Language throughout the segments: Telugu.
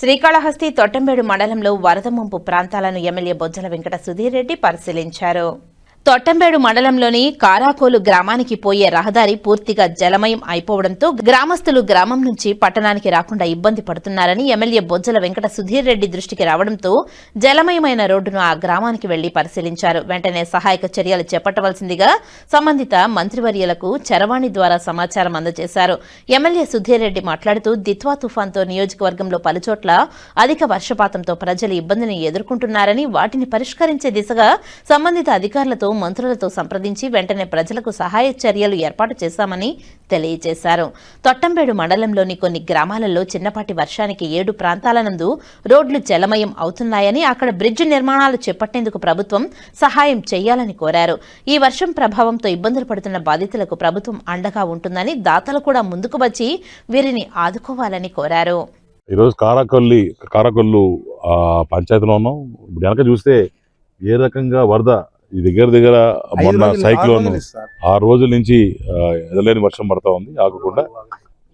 శ్రీకాళహస్తి తొట్టంబేడు మండలంలో వరద ముంపు ప్రాంతాలను ఎమ్మెల్యే బొజ్జల వెంకట సుధీర్ రెడ్డి పరిశీలించారు. తొట్టంబేడు మండలంలోని కారాకోలు గ్రామానికి పోయే రహదారి పూర్తిగా జలమయం అయిపోవడంతో గ్రామస్తులు గ్రామం నుంచి పట్టణానికి రాకుండా ఇబ్బంది పడుతున్నారని ఎమ్మెల్యే బొజ్జల వెంకట సుధీర్ రెడ్డి దృష్టికి రావడంతో జలమయమైన రోడ్డును ఆ గ్రామానికి వెళ్ళి పరిశీలించారు. వెంటనే సహాయక చర్యలు చేపట్టవలసిందిగా సంబంధిత మంత్రివర్యులకు చరవాణి ద్వారా సమాచారం అందజేశారు. ఎమ్మెల్యే సుధీర్ రెడ్డి మాట్లాడుతూ దిత్వా తుఫాన్తో నియోజకవర్గంలో పలుచోట్ల అధిక వర్షపాతంతో ప్రజలు ఇబ్బందిని ఎదుర్కొంటున్నారని వాటిని పరిష్కరించే దిశగా సంబంధిత అధికారులతో మంత్రులతో సంప్రదించి వెంటనే ప్రజలకు సహాయ చర్యలు ఏర్పాటు చేశామని తెలియజేశారు. తొట్టంబేడు మండలంలోని కొన్ని గ్రామాలలో చిన్నపాటి వర్షానికి ఏడు ప్రాంతాల నందు రోడ్లు జలమయం అవుతున్నాయని అక్కడ బ్రిడ్జ్ నిర్మాణాలు చేపట్టేందుకు ప్రభుత్వం సహాయం చేయాలని కోరారు. ఈ వర్షం ప్రభావంతో ఇబ్బందులు పడుతున్న బాధితులకు ప్రభుత్వం అండగా ఉంటుందని దాతలు కూడా ముందుకు వచ్చి వీరిని ఆదుకోవాలని కోరారు. ఈరోజు కారాకొల్లి కారాకొల్లు పంచాయతీలో ఉన్నాం. ఇప్పుడు వెనక చూస్తే ఏ రకంగా వరద ఈ దగ్గర దగ్గర మొన్న సైక్లోన్ ఆరు రోజుల నుంచి ఎదలేని వర్షం పడతా ఉంది ఆగకుండా.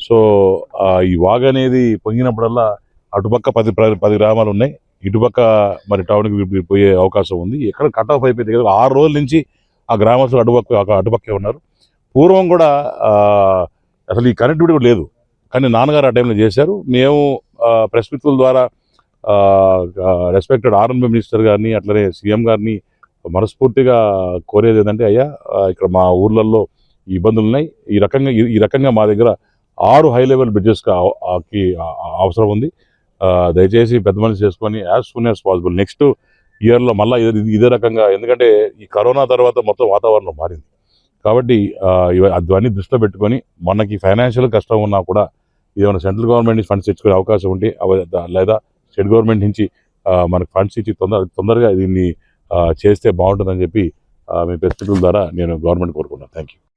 సో ఈ వాగ్ అనేది పొంగినప్పుడల్లా అటుపక్క పది పది గ్రామాలు ఉన్నాయి. ఇటుపక్క మరి టౌన్కి పోయే అవకాశం ఉంది. ఎక్కడ కట్ ఆఫ్ అయిపోయింది దగ్గర ఆరు రోజుల నుంచి ఆ గ్రామస్తులు అటుపక్క అటు- అటుపక్కే ఉన్నారు. పూర్వం కూడా అసలు ఈ కనెక్టివిటీ కూడా లేదు. కానీ నాన్నగారు ఆ టైంలో చేశారు. మేము ప్రెస్ మిత్రుల ద్వారా రెస్పెక్టెడ్ ఆర్ఎన్బి మినిస్టర్ గారిని అట్లనే సీఎం గారిని మనస్ఫూర్తిగా కోరేది ఏంటంటే అయ్యా ఇక్కడ మా ఊర్లలో ఈ ఇబ్బందులు ఉన్నాయి ఈ రకంగా ఈ- రకంగా మా దగ్గర ఆరు హై లెవెల్ బ్రిడ్జెస్కి అవసరం ఉంది. దయచేసి పెద్ద మనిషి చేసుకొని as soon as possible next ఇయర్లో మళ్ళీ ఇదే రకంగా ఎందుకంటే ఈ కరోనా తర్వాత మొత్తం వాతావరణం మారింది. కాబట్టి అవన్నీ దృష్టిలో పెట్టుకొని మనకి ఫైనాన్షియల్ కష్టం ఉన్నా కూడా ఏమైనా సెంట్రల్ గవర్నమెంట్ నుంచి ఫండ్స్ తెచ్చుకునే అవకాశం ఉంటే లేదా స్టేట్ గవర్నమెంట్ నుంచి మనకు ఫండ్స్ ఇచ్చి తొందర తొందరగా దీన్ని చేస్తే బాగుంటుందని చెప్పి ఆ, మీ ప్రెస్ ద్వారా నేను గవర్నమెంట్ కోరుకున్నాను థ్యాంక్ యూ